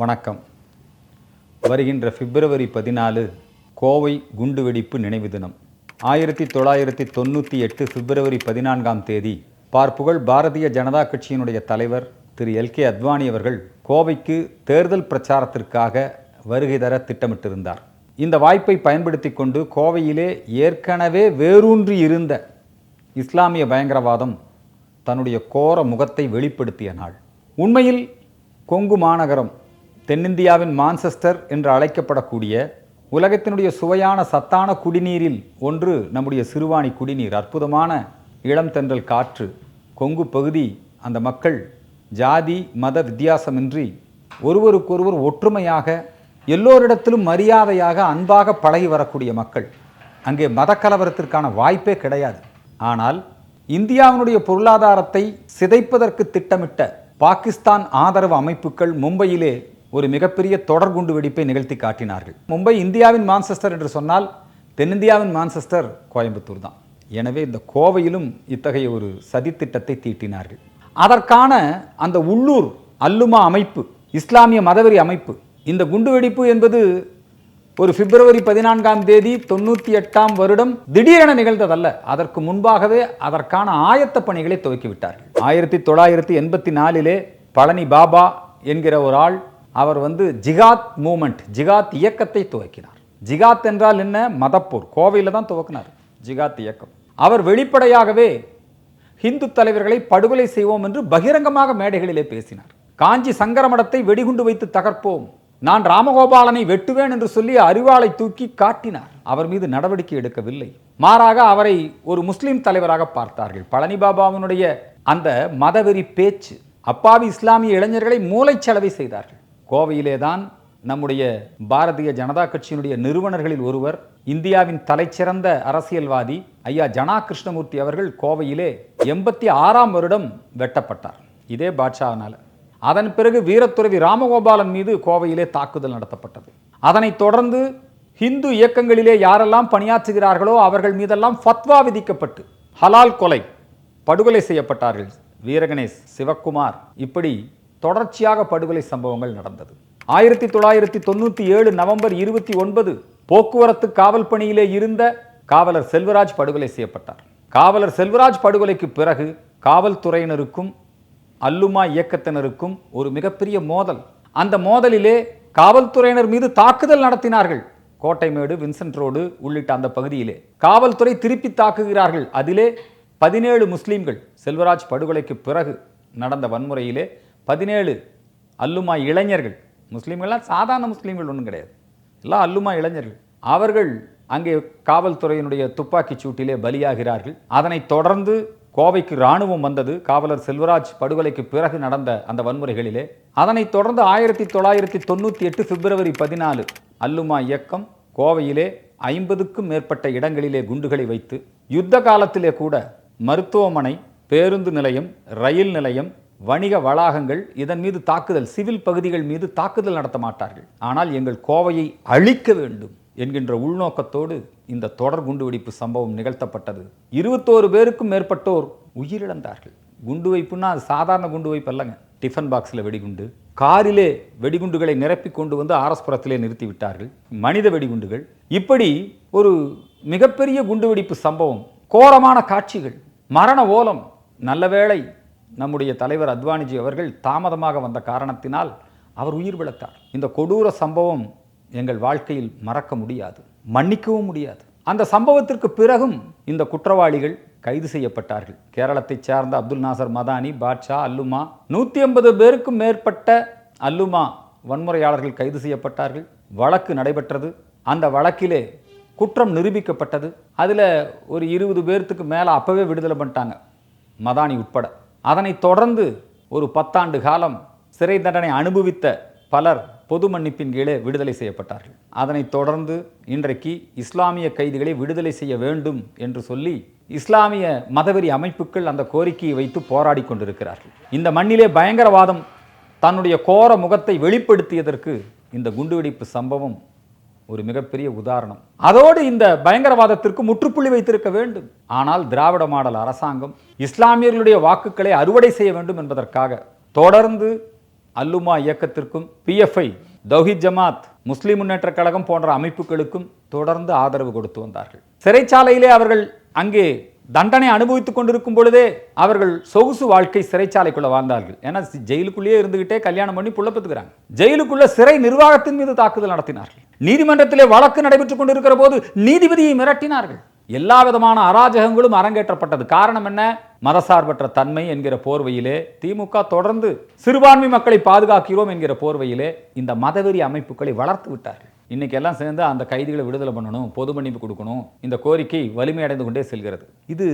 வணக்கம். வருகின்ற பிப்ரவரி பதினாலு கோவை குண்டுவெடிப்பு நினைவு தினம். ஆயிரத்தி தொள்ளாயிரத்தி தொண்ணூற்றி எட்டு பிப்ரவரி பதினான்காம் தேதி பார்ப்புகழ் பாரதிய ஜனதா கட்சியினுடைய தலைவர் திரு எல் கே அத்வானி அவர்கள் கோவைக்கு தேர்தல் பிரச்சாரத்திற்காக வருகை தர திட்டமிட்டிருந்தார். இந்த வாய்ப்பை பயன்படுத்தி கொண்டு கோவையிலே ஏற்கனவே வேரூன்றி இருந்த இஸ்லாமிய பயங்கரவாதம் தன்னுடைய கோர முகத்தை வெளிப்படுத்திய நாள். உண்மையில் கொங்கு மாநகரம் தென்னிந்தியாவின் மான்செஸ்டர் என்று அழைக்கப்படக்கூடிய உலகத்தினுடைய சுவையான சத்தான குடிநீரில் ஒன்று நம்முடைய சிறுவாணி குடிநீர். அற்புதமான இளம் தென்றல் காற்று கொங்கு பகுதி அந்த மக்கள் ஜாதி மத வித்தியாசமின்றி ஒருவருக்கொருவர் ஒற்றுமையாக எல்லோரிடத்திலும் மரியாதையாக அன்பாக பழகி வரக்கூடிய மக்கள். அங்கே மதக்கலவரத்திற்கான வாய்ப்பே கிடையாது. ஆனால் இந்தியாவினுடைய பொருளாதாரத்தை சிதைப்பதற்கு திட்டமிட்ட பாகிஸ்தான் ஆதரவு அமைப்புகள் மும்பையிலே ஒரு மிகப்பெரிய தொடர்குண்டு வெடிப்பை நிகழ்த்தி காட்டினார்கள். மும்பை இந்தியாவின் மான்செஸ்டர் என்று சொன்னால் தென்னிந்தியாவின் மான்செஸ்டர் கோயம்புத்தூர் தான். எனவே இந்த கோவையிலும் இத்தகைய ஒரு சதித்திட்டத்தை தீட்டினார்கள். அதற்கான அந்த உள்ளூர் அல்லுமா அமைப்பு இஸ்லாமிய மதவெறி அமைப்பு இந்த குண்டுவெடிப்பு என்பது ஒரு பிப்ரவரி பதினான்காம் தேதி தொண்ணூற்றி எட்டாம் வருடம் திடீரென நிகழ்ந்ததல்ல. அதற்கு முன்பாகவே அதற்கான ஆயத்த பணிகளை துவக்கிவிட்டார்கள். ஆயிரத்தி தொள்ளாயிரத்தி எண்பத்தி நாலிலே பழனி பாபா என்கிற ஒரு ஆள் அவர் வந்து ஜிகாத் மூமெண்ட் ஜிகாத் இயக்கத்தை துவக்கினார். ஜிகாத் என்றால் என்ன? மதப்போர். கோவையில் தான் துவக்கினார் ஜிகாத் இயக்கம். அவர் வெளிப்படையாகவே ஹிந்து தலைவர்களை படுகொலை செய்வோம் என்று பகிரங்கமாக மேடைகளிலே பேசினார். காஞ்சி சங்கரமடத்தை வெடிகுண்டு வைத்து தகர்ப்போம். நான் ராமகோபாலனை வெட்டுவேன் என்று சொல்லி அறிவாளை தூக்கி காட்டினார். அவர் மீது நடவடிக்கை எடுக்கவில்லை. மாறாக அவரை ஒரு முஸ்லீம் தலைவராக பார்த்தார்கள். பழனி பாபாவினுடைய அந்த மதவெறி பேச்சு அப்பாவி இஸ்லாமிய இளைஞர்களை மூளைச்சலவை செய்தார்கள். கோவையிலே தான் நம்முடைய பாரதிய ஜனதா கட்சியினுடைய நிறுவனர்களில் ஒருவர் இந்தியாவின் தலைச்சிறந்த அரசியல்வாதி ஐயா ஜனா கிருஷ்ணமூர்த்தி அவர்கள் கோவையிலே எண்பத்தி ஆறாம் வருடம் வெட்டப்பட்டார். இதே பாட்ஷாவினால் அதன் பிறகு வீரத்துறவி ராமகோபாலன் மீது கோவையிலே தாக்குதல் நடத்தப்பட்டது. அதனைத் தொடர்ந்து ஹிந்து இயக்கங்களிலே யாரெல்லாம் பணியாற்றுகிறார்களோ அவர்கள் மீதெல்லாம் ஃபத்வா விதிக்கப்பட்டு ஹலால் கொலை படுகொலை செய்யப்பட்டார்கள். வீரகணேஷ் சிவக்குமார் இப்படி தொடர்ச்சியாக படுகொலை சம்பவங்கள் நடந்தது. ஆயிரத்தி தொள்ளாயிரத்தி தொண்ணூற்றி ஏழு நவம்பர் இருபத்தி ஒன்பது போக்குவரத்து காவல் பணியிலே இருந்த காவலர் செல்வராஜ் படுகொலை செய்யப்பட்டார். காவலர் செல்வராஜ் படுகொலைக்கு பிறகு காவல்துறையினருக்கும் அல்லுமா இயக்கத்தினருக்கும் ஒரு மிகப்பெரிய மோதல். அந்த மோதலிலே காவல்துறையினர் மீது தாக்குதல் நடத்தினார்கள். கோட்டைமேடு வின்சென்ட் ரோடு உள்ளிட்ட அந்த பகுதியிலே. காவல்துறை திருப்பி தாக்குகிறார்கள். அதிலே பதினேழு முஸ்லீம்கள் செல்வராஜ் படுகொலைக்கு பிறகு நடந்த வன்முறையிலே பதினேழு அல்லுமா இளைஞர்கள். முஸ்லீம்கள்லாம் சாதாரண முஸ்லீம்கள் ஒன்றும் கிடையாது. எல்லாம் அல்லுமா இளைஞர்கள். அவர்கள் அங்கே காவல்துறையினுடைய துப்பாக்கிச் சூட்டிலே பலியாகிறார்கள். அதனைத் தொடர்ந்து கோவைக்கு இராணுவம் வந்தது. காவலர் செல்வராஜ் படுகொலைக்கு பிறகு நடந்த அந்த வன்முறைகளிலே. அதனைத் தொடர்ந்து ஆயிரத்தி தொள்ளாயிரத்தி தொண்ணூற்றி எட்டு பிப்ரவரி பதினாலு அல்லுமா இயக்கம் கோவையிலே ஐம்பதுக்கும் மேற்பட்ட இடங்களிலே குண்டுகளை வைத்து யுத்த காலத்திலே கூட மருத்துவமனை பேருந்து நிலையம் ரயில் நிலையம் வணிக வளாகங்கள் இதன் மீது தாக்குதல் சிவில் பகுதிகள் மீது தாக்குதல் நடத்த மாட்டார்கள். ஆனால் எங்கள் கோவையை அழிக்க வேண்டும் என்கின்ற உள்நோக்கத்தோடு இந்த தொடர் குண்டுவெடிப்பு சம்பவம் நிகழ்த்தப்பட்டது. இருபத்தோரு பேருக்கும் மேற்பட்டோர் உயிரிழந்தார்கள். குண்டு வைப்புன்னா அது சாதாரண குண்டு வைப்பு அல்லங்க டிஃபன் பாக்ஸில் வெடிகுண்டு. காரிலே வெடிகுண்டுகளை நிரப்பி கொண்டு வந்து ஆரஸ்புரத்திலே நிறுத்திவிட்டார்கள் மனித வெடிகுண்டுகள். இப்படி ஒரு மிகப்பெரிய குண்டுவெடிப்பு சம்பவம் கோரமான காட்சிகள் மரண ஓலம் நல்ல வேளை நம்முடைய தலைவர் அத்வானிஜி அவர்கள் தாமதமாக வந்த காரணத்தினால் அவர் உயிர் பிழைத்தார். இந்த கொடூர சம்பவம் எங்கள் வாழ்க்கையில் மறக்க முடியாது மன்னிக்கவும் முடியாது. அந்த சம்பவத்திற்கு பிறகும் இந்த குற்றவாளிகள் கைது செய்யப்பட்டார்கள். கேரளத்தைச் சார்ந்த அப்துல் நாசர் மதானி பாட்ஷா அல்லுமா நூற்றி ஐம்பது பேருக்கும் மேற்பட்ட அல்லுமா வன்முறையாளர்கள் கைது செய்யப்பட்டார்கள். வழக்கு நடைபெற்றது. அந்த வழக்கிலே குற்றம் நிரூபிக்கப்பட்டது. அதில் ஒரு இருபது பேர்த்துக்கு மேலே அப்போவே விடுதலை பண்ணிட்டாங்க மதானி உட்பட. அதனைத் தொடர்ந்து ஒரு பத்தாண்டு காலம் சிறை தண்டனை அனுபவித்த பலர் பொது மன்னிப்பின் கீழே விடுதலை செய்யப்பட்டார்கள். அதனைத் தொடர்ந்து இன்றைக்கு இஸ்லாமிய கைதிகளை விடுதலை செய்ய வேண்டும் என்று சொல்லி இஸ்லாமிய மதவெறி அமைப்புகள் அந்த கோரிக்கையை வைத்து போராடி கொண்டிருக்கிறார்கள். இந்த மண்ணிலே பயங்கரவாதம் தன்னுடைய கோர முகத்தை வெளிப்படுத்தியதற்கு இந்த குண்டுவெடிப்பு சம்பவம் ஒரு மிகப்பெரிய உதாரணம். அதோடு இந்த பயங்கரவாதத்திற்கு முற்றுப்புள்ளி வைத்திருக்க வேண்டும். ஆனால் திராவிட மாடல் அரசாங்கம் இஸ்லாமியர்களுடைய வாக்குகளை அறுவடை செய்ய வேண்டும் என்பதற்காக தொடர்ந்து அல்லுமா இயக்கத்திற்கும் பிஎஃப்ஐ தௌஹித் ஜமாத் முஸ்லிம் முன்னேற்ற கழகம் போன்ற அமைப்புகளுக்கும் தொடர்ந்து ஆதரவு கொடுத்து வந்தார்கள். சிறைச்சாலையிலே அவர்கள் அங்கே தண்டனை அனுபவித்துக் கொண்டிருக்கும் பொழுதே அவர்கள் சொகுசு வாழ்க்கை சிறைச்சாலைக்குள்ள வாழ்ந்தார்கள். ஏன்னா ஜெயிலுக்குள்ளேயே இருந்துகிட்டே கல்யாணம் பண்ணி புள்ளப்பத்துக்கிறாங்க ஜெயிலுக்குள்ள சிறை நிர்வாகத்தின் மீது தாக்குதல் நடத்தினார்கள். நீதிமன்றத்திலே வழக்கு நடைபெற்றுக் கொண்டிருக்கிற போது நீதிபதியை மிரட்டினார்கள். எல்லா விதமான அராஜகங்களும் அரங்கேற்றப்பட்டது. காரணம் என்ன? மதசார்பற்ற தன்மை என்கிற போர்வையிலே திமுக தொடர்ந்து சிறுபான்மை மக்களை பாதுகாக்கிறோம் என்கிற போர்வையிலே இந்த மதவெறி அமைப்புகளை வளர்த்து விட்டார்கள். இன்னைக்கு எல்லாம் சேர்ந்து அந்த கைதிகளை விடுதலை பண்ணணும் பொது மன்னிப்பு கொடுக்கணும் இந்த கோரிக்கை வலிமையடைந்து கொண்டே செல்கிறது. இது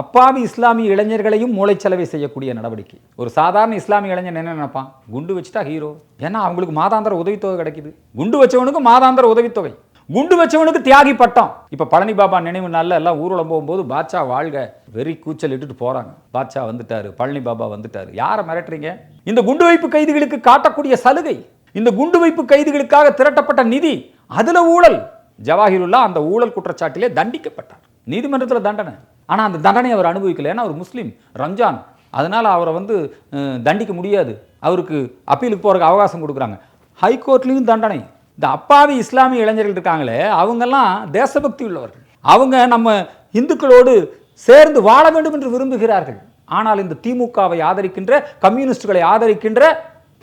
அப்பாவி இஸ்லாமிய இளைஞர்களையும் மூளைச்சலவை செய்யக்கூடிய நடவடிக்கை. ஒரு சாதாரண இஸ்லாமிய இளைஞன் என்ன நினைப்பான்? குண்டு வச்சுட்டா ஹீரோ ஏன்னா அவங்களுக்கு மாதாந்திர உதவித்தொகை கிடைக்குது. குண்டு வச்சவனுக்கு மாதாந்திர உதவித்தொகை. குண்டு வச்சவனுக்கு தியாகி பட்டம். இப்ப பழனி பாபா நினைவு நாளில் எல்லாம் ஊர்வலம் போகும்போது பாட்சா வாழ்க வெறி கூச்சல் இட்டுட்டு போறாங்க. பாட்சா வந்துட்டாரு பழனி பாபா வந்துட்டாரு. யாரை மிரட்டுறீங்க? இந்த குண்டு வைப்பு கைதிகளுக்கு காட்டக்கூடிய சலுகை. இந்த குண்டு வைப்பு கைதிகளுக்காக திரட்டப்பட்ட நிதி அதுல ஊழல். ஜவாஹிருல்லா அந்த ஊழல் குற்றச்சாட்டிலே தண்டிக்கப்பட்டார். நீதிமன்றத்தில் தண்டனை. ஆனால் அந்த தண்டனை அவர் அனுபவிக்கல ஏன்னா அவர் முஸ்லீம் ரம்ஜான். அதனால் அவரை வந்து தண்டிக்க முடியாது. அவருக்கு அப்பீலுக்கு போகிறக்கு அவகாசம் கொடுக்குறாங்க. ஹைகோர்ட்லேயும் தண்டனை. இந்த அப்பாவி இஸ்லாமிய இளைஞர்கள் இருக்காங்களே அவங்கெல்லாம் தேசபக்தி உள்ளவர்கள். அவங்க நம்ம இந்துக்களோடு சேர்ந்து வாழ வேண்டும் என்று விரும்புகிறார்கள். ஆனால் இந்த திமுகவை ஆதரிக்கின்ற கம்யூனிஸ்டுகளை ஆதரிக்கின்ற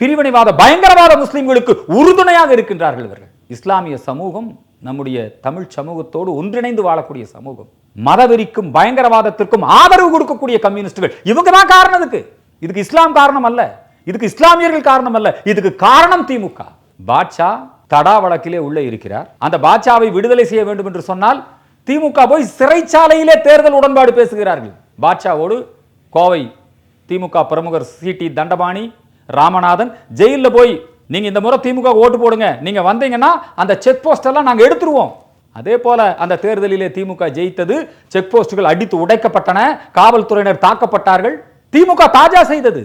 பிரிவினைவாத பயங்கரவாத முஸ்லிம்களுக்கு உறுதுணையாக இருக்கின்றார்கள் இவர்கள். இஸ்லாமிய சமூகம் நம்முடைய தமிழ் சமூகத்தோடு ஒன்றிணைந்து வாழக்கூடிய சமூகம். மதவெறிக்கும் பயங்கரவாதத்திற்கும் ஆதரவு கொடுக்கக்கூடிய கம்யூனிஸ்டுகள். இவங்க தான் காரணம் இதுக்கு. இதுக்கு இஸ்லாம் காரணம் அல்ல. இதுக்கு இஸ்லாமியர்கள் காரணம் அல்ல. இதுக்கு காரணம் திமுக. பாட்ஷா தடா வழக்கிலே உள்ளே இருக்கிறார். அந்த பாட்ஷாவை விடுதலை செய்ய வேண்டும் என்று சொன்னால் திமுக போய் சிறைச்சாலையிலே தேர்தல் உடன்பாடு பேசுகிறார்கள். பாட்ஷாவோடு கோவை திமுக பிரமுகர் சிடி தண்டபாணி ராமநாதன் ஜெயிலில் போய் நீங்கள் இந்த முறை திமுக ஓட்டு போடுங்க. நீங்கள் வந்தீங்கன்னா அந்த செக் போஸ்டெல்லாம் நாங்கள் எடுத்துருவோம். அதே போல அந்த தேர்தலிலே திமுக ஜெயித்தது செக் போஸ்டுகள் அடித்து உடைக்கப்பட்டன காவல்துறையினர் தாக்கப்பட்டார்கள். திமுக தாஜா செய்தது.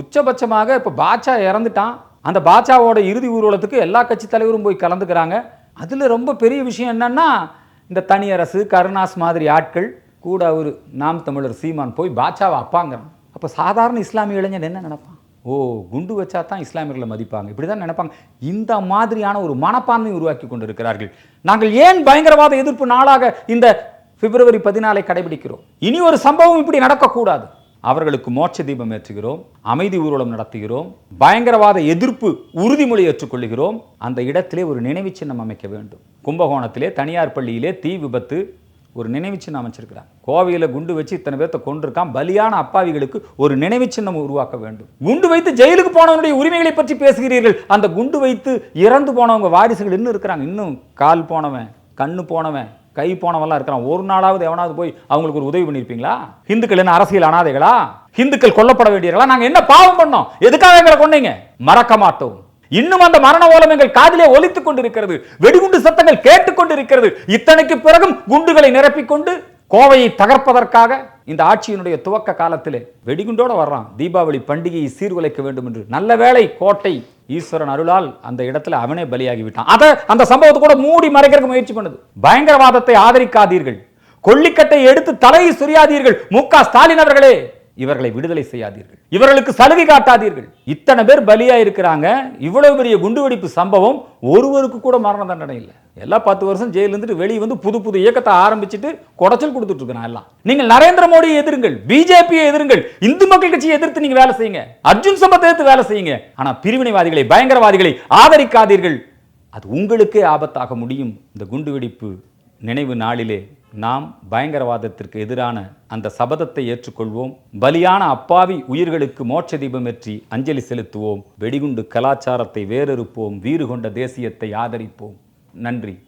உச்சபட்சமாக இப்போ பாட்சா இறந்துட்டான். அந்த பாட்சாவோட இறுதி ஊர்வலத்துக்கு எல்லா கட்சி தலைவரும் போய் கலந்துக்கிறாங்க. அதில் ரொம்ப பெரிய விஷயம் என்னன்னா இந்த தனியரசு கருணாஸ் மாதிரி ஆட்கள் கூட ஒரு நாம் தமிழர் சீமான் போய் பாட்சாவை அப்பாங்கிறான். அப்போ சாதாரண இஸ்லாமிய இளைஞன் என்ன நினைப்பான்? ஓ குண்டு வச்சா தான் இஸ்லாமியர்களை மதிப்பாங்க. இப்படி தான் நினைப்பாங்க. இந்த மாதிரியான ஒரு மனப்பான்மை உருவாக்கி கொண்டிருக்கிறார்கள். நாங்கள் ஏன் பயங்கரவாத எதிர்ப்பு நாளாக இந்த பிப்ரவரி பதினாலை கடைபிடிக்கிறோம்? இனி ஒரு சம்பவம் இப்படி நடக்கக்கூடாது. அவர்களுக்கு மோட்ச தீபம் ஏற்றுகிறோம் அமைதி ஊர்வலம் நடத்துகிறோம் பயங்கரவாத எதிர்ப்பு உறுதிமொழி ஏற்றுக்கொள்கிறோம் அந்த இடத்திலே ஒரு நினைவு சின்னம் அமைக்க வேண்டும். கும்பகோணத்திலே தனியார் பள்ளியிலே தீ விபத்து ஒரு நினைவு சின்னம் அமைச்சிருக்கிறான் கோவையில் குண்டு வச்சு இத்தனை பேர்த்த கொண்டிருக்கான் பலியான அப்பாவிகளுக்கு ஒரு நினைவு சின்னம் உருவாக்க வேண்டும். குண்டு வைத்து ஜெயிலுக்கு போனவனுடைய உரிமைகளை பற்றி பேசுகிறீர்கள். அந்த குண்டு வைத்து இறந்து போனவங்க வாரிசுகள் இன்னும் இருக்கிறாங்க. இன்னும் கால் போனவன் கண்ணு போனவன் கை போனவெல்லாம் இருக்கிறான். ஒரு நாளாவது எவனாவது போய் அவங்களுக்கு ஒரு உதவி பண்ணியிருப்பீங்களா ஹிந்துக்கள் என்ன அரசியல் அனாதைகளா? ஹிந்துக்கள் கொல்லப்பட வேண்டியவர்களா? நாங்கள் என்ன பாவம் பண்ணோம்? எதுக்காக எங்களை கொண்டீங்க மறக்க மாட்டோம். இன்னும் அந்த மரண ஓலமங்கள் காதிலே ஒலித்துக் கொண்டிருக்கிறது. வெடிகுண்டு சத்தங்கள் கேட்டுக் கொண்டிருக்கிறது. இத்தனைக்கு பிறகும் குண்டுகளை நிரப்பிக்கொண்டு கோவையை தகர்ப்பதற்காக இந்த ஆட்சியினுடைய துவக்க காலத்திலே வெடிகுண்டோட வர்றான். தீபாவளி பண்டிகையை சீர்குலைக்க வேண்டும் என்று. நல்ல வேளை கோட்டை ஈஸ்வரன் அருளால் அந்த இடத்துல அவனே பலியாகி விட்டான். அதை அந்த சம்பவத்தை கூட மூடி மறைக்கிறதுக்கு முயற்சி பண்ணுது. பயங்கரவாதத்தை ஆதரிக்காதீர்கள். கொல்லிக்கட்டை எடுத்து தலையை சுரியாதீர்கள். மு க ஸ்டாலின் அவர்களே இவர்களை விடுதலை செய்யாதீர்கள். இவர்களுக்கு சலுகை காட்டாதீர்கள். இத்தனை பேர் பலியா இருக்கிறாங்க. இவ்வளவு பெரிய குண்டுவெடிப்பு சம்பவம் ஒருவருக்கு கூட மரண தண்டனை இல்லை. எல்லாம் பத்து வருஷம் ஜெயில இருந்துட்டு வெளியே வந்து புது புது இயக்கத்தை ஆரம்பிச்சுட்டு குடைச்சல் கொடுத்துட்டு இருக்கிறான் எல்லாம். நீங்கள் நரேந்திர மோடியை எதிருங்கள். பிஜேபியை எதிருங்கள். இந்து மக்கள் கட்சியை எதிர்த்து நீங்க வேலை செய்யுங்க. அர்ஜுன் சம்பத்தை எதிர்த்து வேலை செய்யுங்க. ஆனா பிரிவினைவாதிகளை பயங்கரவாதிகளை ஆதரிக்காதீர்கள். அது உங்களுக்கே ஆபத்தாக முடியும். இந்த குண்டுவெடிப்பு நினைவு நாளிலே நாம் பயங்கரவாதத்திற்கு எதிரான அந்த சபதத்தை ஏற்றுக்கொள்வோம். பலியான அப்பாவி உயிர்களுக்கு மோட்ச தீபம் ஏற்றி அஞ்சலி செலுத்துவோம். வெடிகுண்டு கலாச்சாரத்தை வேறறுப்போம். வீறு கொண்ட தேசியத்தை ஆதரிப்போம். நன்றி.